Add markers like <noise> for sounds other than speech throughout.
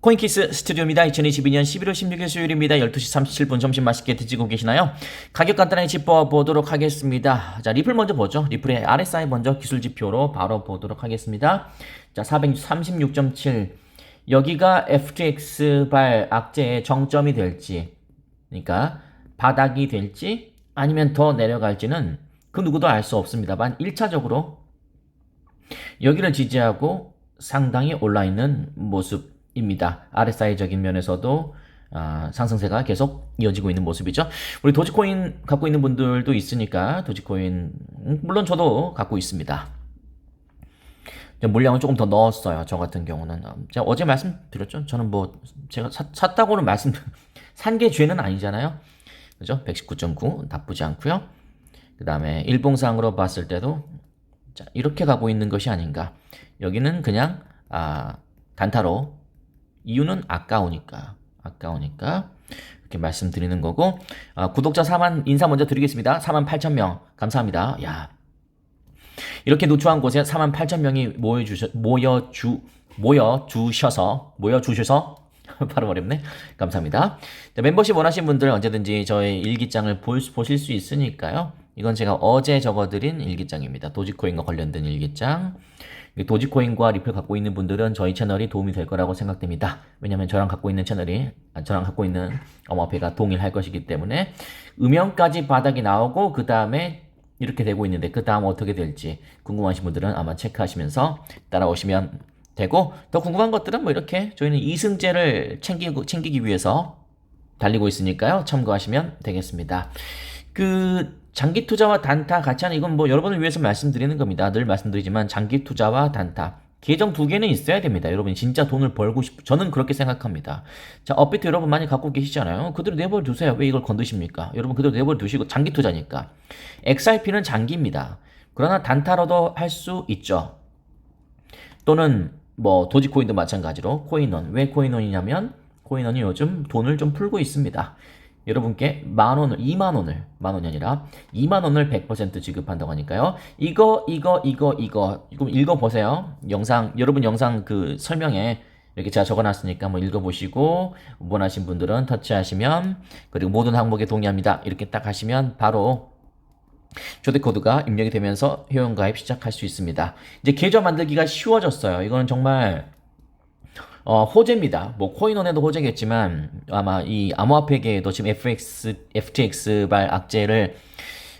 코인키스 스튜디오입니다. 2022년 11월 16일 수요일입니다. 12시 37분 점심 맛있게 드시고 계시나요? 가격 간단하게 짚어보도록 하겠습니다. 자, 리플 먼저 보죠. 리플의 RSI 먼저 기술 지표로 바로 보도록 하겠습니다. 자, 436.7. 여기가 FTX 발 악재의 정점이 될지, 그러니까 바닥이 될지 아니면 더 내려갈지는 그 누구도 알 수 없습니다만 1차적으로 여기를 지지하고 상당히 올라 있는 모습 입니다. RSI적인 면에서도 아, 상승세가 계속 이어지고 있는 모습이죠. 우리 도지코인 갖고 있는 분들도 있으니까 도지코인 음, 물론 저도 갖고 있습니다. 물량을 조금 더 넣었어요. 저 같은 경우는 음, 제가 어제 말씀드렸죠. 저는 뭐 제가 사- 샀다고는 말씀 <laughs> 산 게 죄는 아니잖아요. 그죠? 119.9 나쁘지 않고요. 그 다음에 일봉상으로 봤을 때도 자, 이렇게 가고 있는 것이 아닌가. 여기는 그냥 아, 단타로 이유는 아까우니까 아까우니까 이렇게 말씀드리는 거고 아, 구독자 4만 인사 먼저 드리겠습니다. 4만 8천 명 감사합니다. 야 이렇게 노출한 곳에 4만 8천 명이 모여 주셔 모여 주 모여 주셔서 모여 주셔서 발음 <laughs> 어렵네. 감사합니다. 자, 멤버십 원하시는 분들 언제든지 저의 일기장을 볼, 수- 보실 수 있으니까요. 이건 제가 어제 적어드린 일기장입니다. 도지코인과 관련된 일기장. 이 도지코인과 리플 갖고 있는 분들은 저희 채널이 도움이 될 거라고 생각됩니다. 왜냐면 저랑 갖고 있는 채널이, 아, 저랑 갖고 있는 엄마페가 동일할 것이기 때문에 음영까지 바닥이 나오고 그 다음에 이렇게 되고 있는데 그 다음 어떻게 될지 궁금하신 분들은 아마 체크하시면서 따라오시면 되고 더 궁금한 것들은 뭐 이렇게 저희는 이승제를 챙기고 챙기기 위해서 달리고 있으니까요. 참고하시면 되겠습니다. 그 장기 투자와 단타 같이 하는 이건 뭐 여러분을 위해서 말씀드리는 겁니다. 늘 말씀드리지만 장기 투자와 단타 계정 두 개는 있어야 됩니다. 여러분 진짜 돈을 벌고 싶 저는 그렇게 생각합니다. 자, 업비트 여러분 많이 갖고 계시잖아요. 그대로 내버려 두세요. 왜 이걸 건드십니까? 여러분 그대로 내버려 두시고 장기 투자니까. XRP는 장기입니다. 그러나 단타로도 할 수 있죠. 또는 뭐 도지코인도 마찬가지로 코인원 왜 코인원이냐면 코인원이 요즘 돈을 좀 풀고 있습니다. 여러분께 만 원을 2만 원을 만 원이 아니라 2만 원을 100% 지급한다고 하니까요. 이거 이거 이거 이거 이거 읽어 보세요. 영상 여러분 영상 그 설명에 이렇게 제가 적어놨으니까 한번 읽어보시고 원하신 분들은 터치하시면 그리고 모든 항목에 동의합니다. 이렇게 딱 하시면 바로 조대 코드가 입력이 되면서 회원 가입 시작할 수 있습니다. 이제 계좌 만들기가 쉬워졌어요. 이거는 정말 어, 호재입니다. 뭐 코인원에도 호재겠지만 아마 이 암호화폐계에도 지금 FX, FTX 발 악재를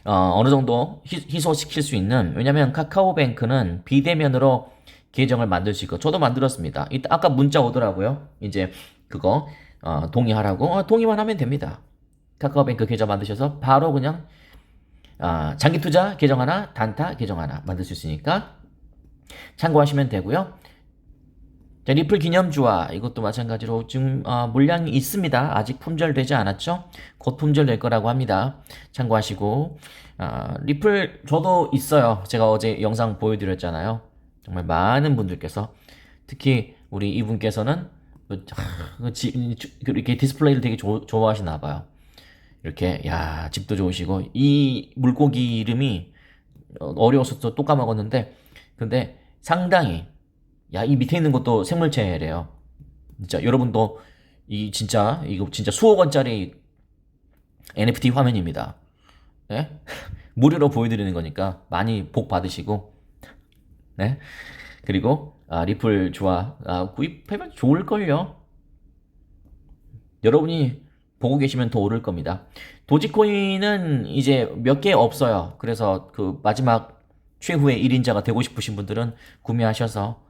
어, 어느 정도 희, 희소시킬 수 있는 왜냐면 카카오뱅크는 비대면으로 계정을 만들 수 있고 저도 만들었습니다. 이따 아까 문자 오더라고요. 이제 그거 어, 동의하라고 어, 동의만 하면 됩니다. 카카오뱅크 계좌 만드셔서 바로 그냥 아, 장기 투자 계정 하나, 단타 계정 하나 만들 수 있으니까 참고하시면 되고요. 자, 리플 기념주와 이것도 마찬가지로 지금 아, 물량이 있습니다. 아직 품절되지 않았죠? 곧 품절될 거라고 합니다. 참고하시고 아, 리플 저도 있어요. 제가 어제 영상 보여드렸잖아요. 정말 많은 분들께서 특히 우리 이분께서는 그, 하, 그 지- 그 이렇게 디스플레이를 되게 조- 좋아하시나 봐요. 이렇게 야 집도 좋으시고 이 물고기 이름이 어, 어려워서 또, 또 까먹었는데 근데 상당히 야 이 밑에 있는 것도 생물체래요 진짜 여러분도 이 진짜 이거 진짜 수억 원짜리 NFT 화면입니다 네? <laughs> 무료로 보여드리는 거니까 많이 복 받으시고 네 그리고 아, 리플 좋아 아, 구입하면 좋을 걸요 여러분이 보고 계시면 더 오를 겁니다. 도지코인은 이제 몇 개 없어요. 그래서 그 마지막 최후의 1인자가 되고 싶으신 분들은 구매하셔서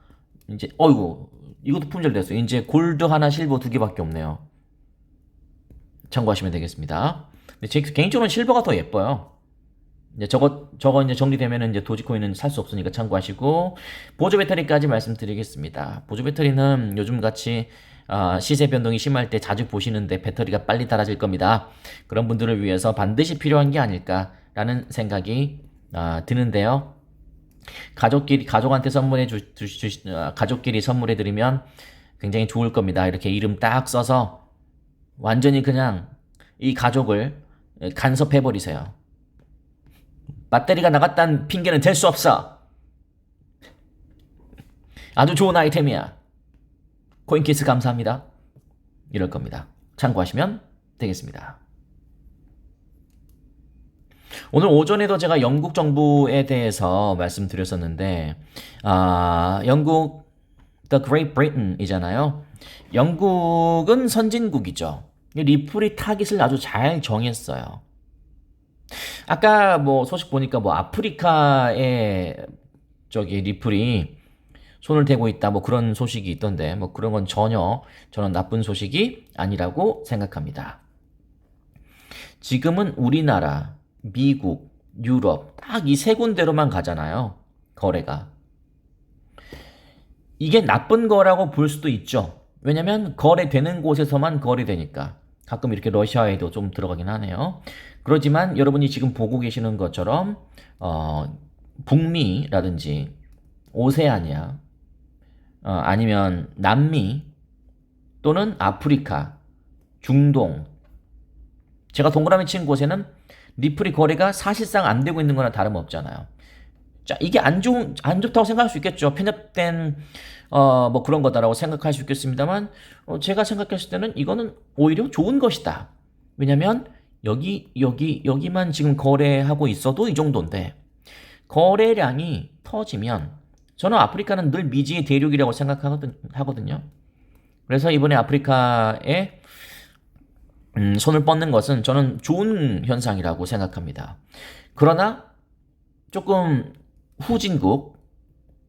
이제 어이구 이것도 품절됐어요. 이제 골드 하나, 실버 두 개밖에 없네요. 참고하시면 되겠습니다. 근데 제 개인적으로는 실버가 더 예뻐요. 이제 저거 저거 이제 정리되면은 이제 도지코인은 살 수 없으니까 참고하시고 보조 배터리까지 말씀드리겠습니다. 보조 배터리는 요즘 같이 아, 시세 변동이 심할 때 자주 보시는데 배터리가 빨리 닳아질 겁니다. 그런 분들을 위해서 반드시 필요한 게 아닐까라는 생각이 아, 드는데요. 가족끼리 가족한테 선물해 주, 주, 주 아, 가족끼리 선물해 드리면 굉장히 좋을 겁니다. 이렇게 이름 딱 써서 완전히 그냥 이 가족을 간섭해 버리세요. 배터리가 나갔다는 핑계는 될 수 없어. 아주 좋은 아이템이야. 코인키스 감사합니다. 이럴 겁니다. 참고하시면 되겠습니다. 오늘 오전에도 제가 영국 정부에 대해서 말씀드렸었는데, 아, 영국, The Great Britain이잖아요. 영국은 선진국이죠. 리플이 타깃을 아주 잘 정했어요. 아까 뭐 소식 보니까 뭐 아프리카에 저기 리플이 손을 대고 있다 뭐 그런 소식이 있던데 뭐 그런 건 전혀 저는 나쁜 소식이 아니라고 생각합니다. 지금은 우리나라, 미국, 유럽 딱 이 세 군데로만 가잖아요. 거래가. 이게 나쁜 거라고 볼 수도 있죠. 왜냐면 거래되는 곳에서만 거래되니까. 가끔 이렇게 러시아에도 좀 들어가긴 하네요. 그렇지만 여러분이 지금 보고 계시는 것처럼 어, 북미라든지 오세아니아 어, 아니면 남미 또는 아프리카, 중동 제가 동그라미 친 곳에는 리플이 거래가 사실상 안 되고 있는 거나 다름없잖아요. 자, 이게 안 좋은, 안 좋다고 생각할 수 있겠죠. 편협된, 어, 뭐 그런 거다라고 생각할 수 있겠습니다만, 어, 제가 생각했을 때는 이거는 오히려 좋은 것이다. 왜냐면, 여기, 여기, 여기만 지금 거래하고 있어도 이 정도인데, 거래량이 터지면, 저는 아프리카는 늘 미지의 대륙이라고 생각하거든요. 그래서 이번에 아프리카에 음, 손을 뻗는 것은 저는 좋은 현상이라고 생각합니다. 그러나 조금 후진국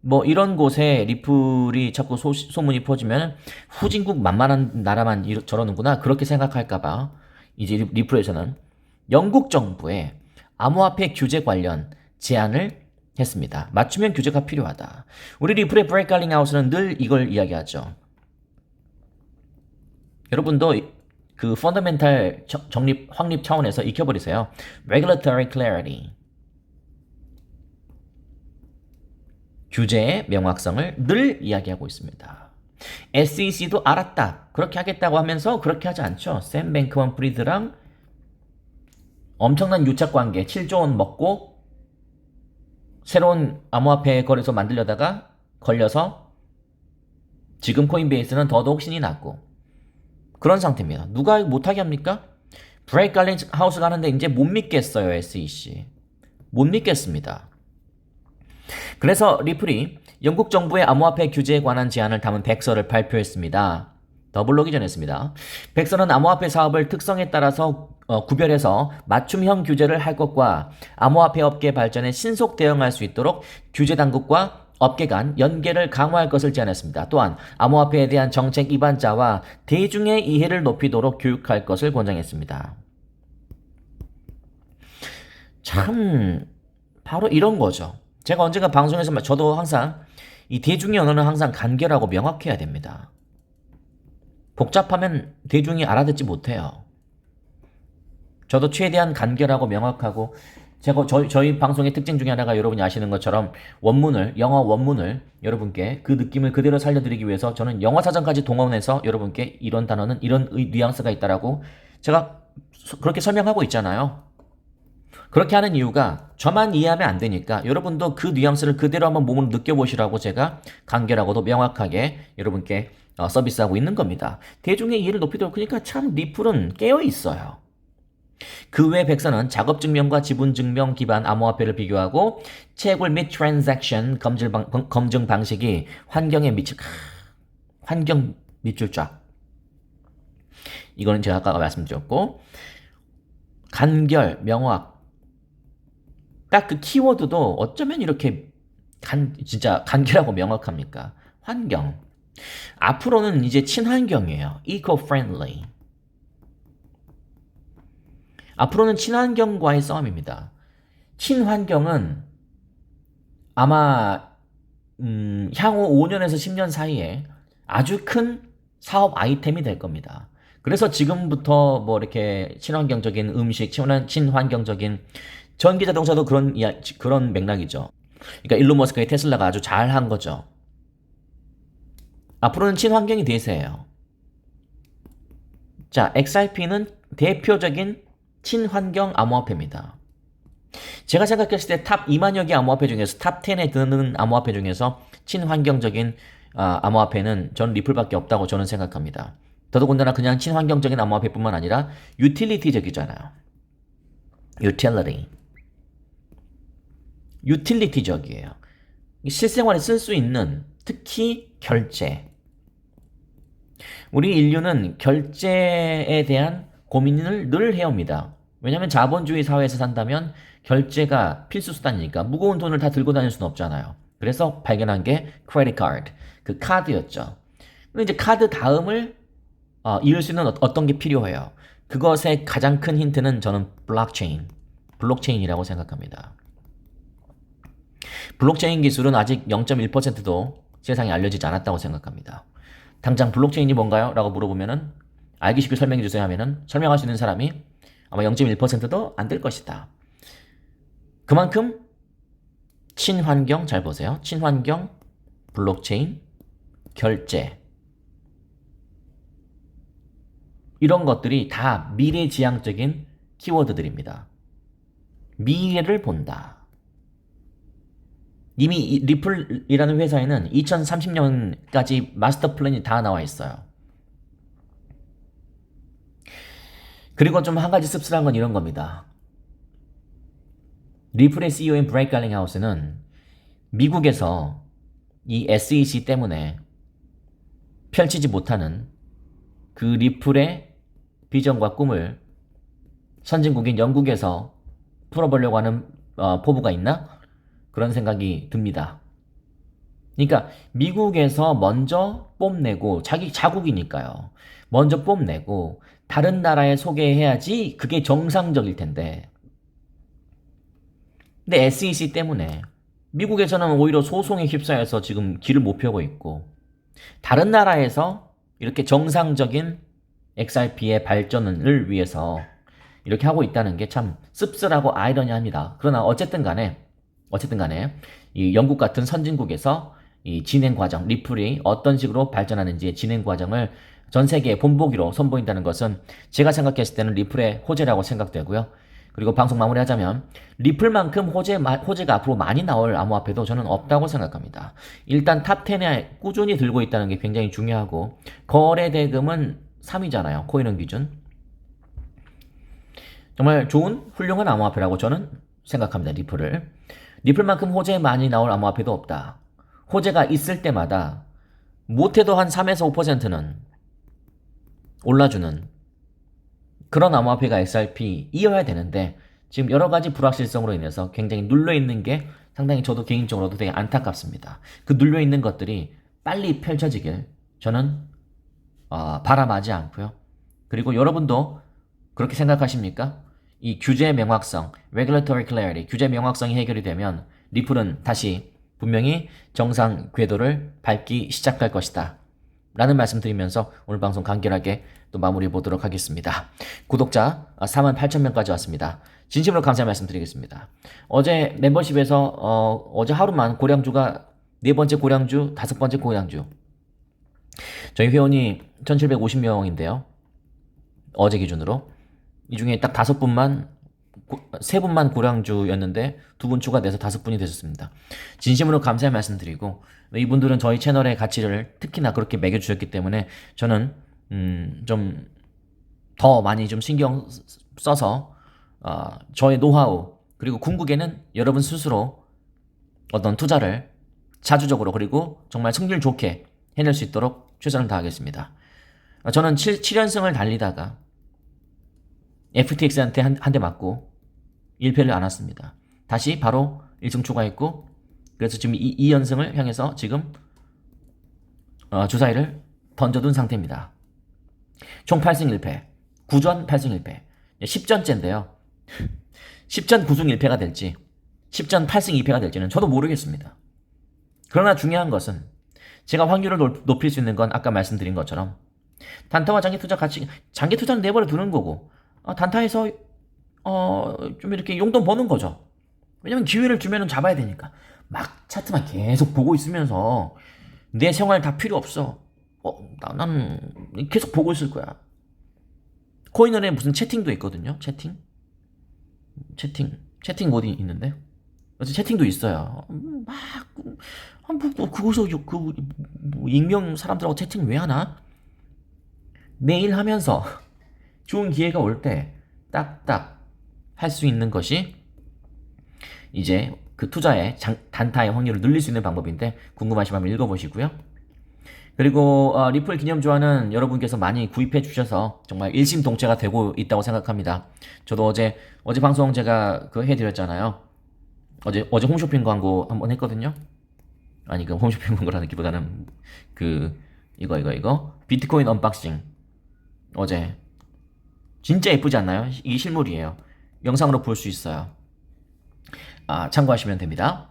뭐 이런 곳에 리플이 자꾸 소, 소문이 퍼지면 후진국 만만한 나라만 이러, 저러는구나 그렇게 생각할까봐 이제 리플에서는 영국 정부의 암호화폐 규제 관련 제안을 했습니다. 맞춤형 규제가 필요하다. 우리 리플의 브레이크 갈링 하우스는 늘 이걸 이야기하죠. 여러분도 그 펀더멘탈 정립 확립 차원에서 익혀버리세요. Regulatory clarity. 규제의 명확성을 늘 이야기하고 있습니다. SEC도 알았다. 그렇게 하겠다고 하면서 그렇게 하지 않죠. 샘 뱅크먼 프리드랑 엄청난 유착 관계 7조 원 먹고 새로운 암호화폐 거래소 만들려다가 걸려서 지금 코인베이스는 더더욱 신이 났고 그런 상태입니다. 누가 못하게 합니까? 브레이크 갈링 하우스가 하는데 이제 못 믿겠어요, SEC. 못 믿겠습니다. 그래서 리플이 영국 정부의 암호화폐 규제에 관한 제안을 담은 백서를 발표했습니다. 더블로기 전했습니다. 백서는 암호화폐 사업을 특성에 따라서 어, 구별해서 맞춤형 규제를 할 것과 암호화폐 업계 발전에 신속 대응할 수 있도록 규제 당국과 업계 간 연계를 강화할 것을 제안했습니다. 또한 암호화폐에 대한 정책 입안자와 대중의 이해를 높이도록 교육할 것을 권장했습니다. 참 바로 이런 거죠. 제가 언젠가 방송에서 저도 항상 이 대중의 언어는 항상 간결하고 명확해야 됩니다. 복잡하면 대중이 알아듣지 못해요. 저도 최대한 간결하고 명확하고 제가 저희, 저희 방송의 특징 중에 하나가 여러분이 아시는 것처럼 원문을 영어 원문을 여러분께 그 느낌을 그대로 살려드리기 위해서 저는 영어 사전까지 동원해서 여러분께 이런 단어는 이런 뉘앙스가 있다라고 제가 그렇게 설명하고 있잖아요. 그렇게 하는 이유가 저만 이해하면 안 되니까 여러분도 그 뉘앙스를 그대로 한번 몸으로 느껴보시라고 제가 간결하고도 명확하게 여러분께 어, 서비스하고 있는 겁니다. 대중의 이해를 높이도록 그러니까 참 리플은 깨어 있어요. 그 외 백서는 작업증명과 지분증명 기반 암호화폐를 비교하고 채굴 및 트랜잭션 검증, 방식이 환경에 미칠 환경 밑줄 쫙 이거는 제가 아까 말씀드렸고 간결, 명확 딱 그 키워드도 어쩌면 이렇게 간, 진짜 간결하고 명확합니까? 환경. 앞으로는 이제 친환경이에요. eco-friendly. 앞으로는 친환경과의 싸움입니다. 친환경은 아마 음, 향후 5년에서 10년 사이에 아주 큰 사업 아이템이 될 겁니다. 그래서 지금부터 뭐 이렇게 친환경적인 음식, 친환경적인 전기 자동차도 그런 이야, 그런 맥락이죠. 그러니까 일론 머스크의 테슬라가 아주 잘한 거죠. 앞으로는 친환경이 대세예요. 자, XRP는 대표적인 친환경 암호화폐입니다. 제가 생각했을 때 탑 2만여 개 암호화폐 중에서 탑 10에 드는 암호화폐 중에서 친환경적인 아, 암호화폐는 전 리플밖에 없다고 저는 생각합니다. 더더군다나 그냥 친환경적인 암호화폐뿐만 아니라 유틸리티적이잖아요. utility. 유틸리티적이에요. 실생활에 쓸 수 있는 특히 결제. 우리 인류는 결제에 대한 고민을 늘 해옵니다. 왜냐하면 자본주의 사회에서 산다면 결제가 필수 수단이니까 무거운 돈을 다 들고 다닐 수는 없잖아요. 그래서 발견한 게 크레딧 카드, 그 카드였죠. 근데 이제 카드 다음을 어, 이을 수 있는 어- 어떤 게 필요해요. 그것의 가장 큰 힌트는 저는 블록체인, 블록체인이라고 생각합니다. 블록체인 기술은 아직 0.1%도 세상에 알려지지 않았다고 생각합니다. 당장 블록체인이 뭔가요? 라고 물어보면은 알기 쉽게 설명해 주세요 하면은 설명할 수 있는 사람이 아마 0.1%도 안 될 것이다. 그만큼 친환경 잘 보세요. 친환경, 블록체인, 결제 이런 것들이 다 미래지향적인 키워드들입니다. 미래를 본다. 이미 이 리플이라는 회사에는 2030년까지 마스터 플랜이 다 나와 있어요. 그리고 좀 한 가지 씁쓸한 건 이런 겁니다. 리플의 CEO인 브레이크 갈링하우스는 미국에서 이 SEC 때문에 펼치지 못하는 그 리플의 비전과 꿈을 선진국인 영국에서 풀어보려고 하는 어, 포부가 있나? 그런 생각이 듭니다. 그러니까 미국에서 먼저 뽐내고 자기 자국이니까요. 먼저 뽐내고 다른 나라에 소개해야지 그게 정상적일 텐데. 근데 SEC 때문에 미국에서는 오히려 소송에 휩싸여서 지금 길을 못 펴고 있고 다른 나라에서 이렇게 정상적인 XRP의 발전을 위해서 이렇게 하고 있다는 게 참 씁쓸하고 아이러니합니다. 그러나 어쨌든 간에 어쨌든 간에 이 영국 같은 선진국에서 이 진행 과정, 리플이 어떤 식으로 발전하는지 진행 과정을 전 세계에 본보기로 선보인다는 것은 제가 생각했을 때는 리플의 호재라고 생각되고요. 그리고 방송 마무리하자면 리플만큼 호재, 호재가 앞으로 많이 나올 암호화폐도 저는 없다고 생각합니다. 일단 탑10에 꾸준히 들고 있다는 게 굉장히 중요하고 거래 대금은 3위잖아요. 코인원 기준. 정말 좋은 훌륭한 암호화폐라고 저는 생각합니다. 리플을. 리플만큼 호재 많이 나올 암호화폐도 없다. 호재가 있을 때마다 못해도 한 3에서 5%는 올라주는 그런 암호화폐가 XRP이어야 되는데 지금 여러 가지 불확실성으로 인해서 굉장히 눌려 있는 게 상당히 저도 개인적으로도 되게 안타깝습니다. 그 눌려 있는 것들이 빨리 펼쳐지길 저는 어, 바람하지 않고요. 그리고 여러분도 그렇게 생각하십니까? 이 규제 명확성, regulatory clarity, 규제 명확성이 해결이 되면 리플은 다시 분명히 정상 궤도를 밟기 시작할 것이다. 라는 말씀 드리면서 오늘 방송 간결하게 또 마무리해 보도록 하겠습니다. 구독자 4만 8천 명까지 왔습니다. 진심으로 감사 말씀 드리겠습니다. 어제 멤버십에서 어, 제 하루만 고량주가 네 번째 고량주, 다섯 번째 고량주. 저희 회원이 1750명인데요. 어제 기준으로. 이 중에 딱 다섯 분만 고, 세 분만 고량주였는데 두 분 추가돼서 다섯 분이 되셨습니다. 진심으로 감사의 말씀드리고 이분들은 저희 채널의 가치를 특히나 그렇게 매겨주셨기 때문에 저는 음, 좀 더 많이 좀 신경 써서 어, 저의 노하우 그리고 궁극에는 여러분 스스로 어떤 투자를 자주적으로 그리고 정말 승률 좋게 해낼 수 있도록 최선을 다하겠습니다. 어, 저는 7, 7연승을 달리다가 FTX한테 한 대 맞고 1패를 안았습니다. 다시 바로 1승 추가했고 그래서 지금 이, 2연승을 향해서 지금 어, 주사위를 던져둔 상태입니다. 총 8승 1패 9전 8승 1패 10전째인데요. 10전 <laughs> 9승 1패가 될지 10전 8승 2패가 될지는 저도 모르겠습니다. 그러나 중요한 것은 제가 확률을 높일 수 있는 건 아까 말씀드린 것처럼 단타와 장기 투자 같이 장기 투자는 내버려 두는 거고 어, 단타에서 어, 좀 이렇게 용돈 버는 거죠. 왜냐면 기회를 주면은 잡아야 되니까. 막 차트만 계속 보고 있으면서 내 생활 다 필요 없어. 어, 나, 나는 계속 보고 있을 거야. 코인원에 무슨 채팅도 있거든요. 채팅. 채팅. 채팅 모드 있는데. 그래서 채팅도 있어요. 음, 막, 아, 뭐, 뭐, 요- 그, 뭐, 익명 사람들하고 채팅 왜 하나? 매일 하면서 좋은 기회가 올 때 딱딱 할 수 있는 것이 이제 그 투자의 장- 단타의 확률을 늘릴 수 있는 방법인데 궁금하시면 한번 읽어보시고요. 그리고 어, 리플 기념주화는 여러분께서 많이 구입해 주셔서 정말 일심동체가 되고 있다고 생각합니다. 저도 어제 어제 방송 제가 그 해드렸잖아요. 어제 어제 홈쇼핑 광고 한번 했거든요. 아니 그 홈쇼핑 광고라는기보다는 그 이거 이거 이거 비트코인 언박싱 어제 진짜 예쁘지 않나요? 이게 실물이에요. 영상으로 볼 수 있어요. 아, 참고하시면 됩니다.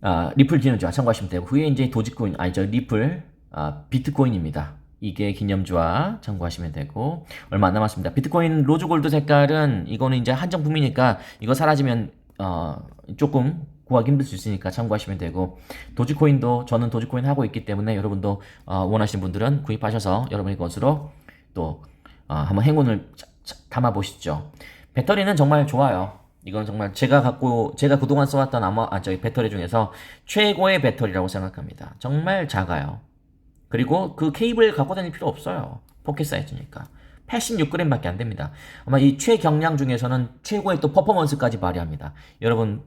아, 리플 기념주화 참고하시면 되고 그게 이제 도지코인 아니 저 리플 아, 비트코인입니다. 이게 기념주화 참고하시면 되고 얼마 안 남았습니다. 비트코인 로즈 골드 색깔은 이거는 이제 한정 품이니까 이거 사라지면 어, 조금 구하기 힘들 수 있으니까 참고하시면 되고 도지코인도 저는 도지코인 하고 있기 때문에 여러분도 어, 원하시는 분들은 구입하셔서 여러분의 것으로 또 어, 한번 행운을 담아 보시죠. 배터리는 정말 좋아요. 이건 정말 제가 갖고 제가 그동안 써왔던 아마 아 저기 배터리 중에서 최고의 배터리라고 생각합니다. 정말 작아요. 그리고 그 케이블 갖고 다닐 필요 없어요. 포켓 사이즈니까. 86g밖에 안 됩니다. 아마 이 최경량 중에서는 최고의 또 퍼포먼스까지 발휘합니다. 여러분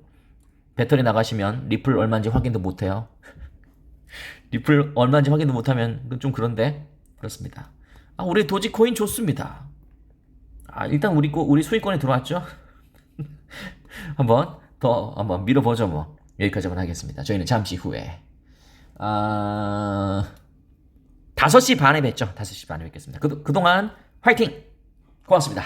배터리 나가시면 리플 얼마인지 확인도 못해요. <laughs> 리플 얼마인지 확인도 못하면 좀 그런데 그렇습니다. 아 우리 도지코인 좋습니다. 아 일단 우리 거 우리 수익권에 들어왔죠. <laughs> 한번 더 한번 밀어보죠 뭐 여기까지만 하겠습니다. 저희는 잠시 후에 아 5시 반에 뵙죠. 5시 반에 뵙겠습니다. 그, 그동안 화이팅! 고맙습니다.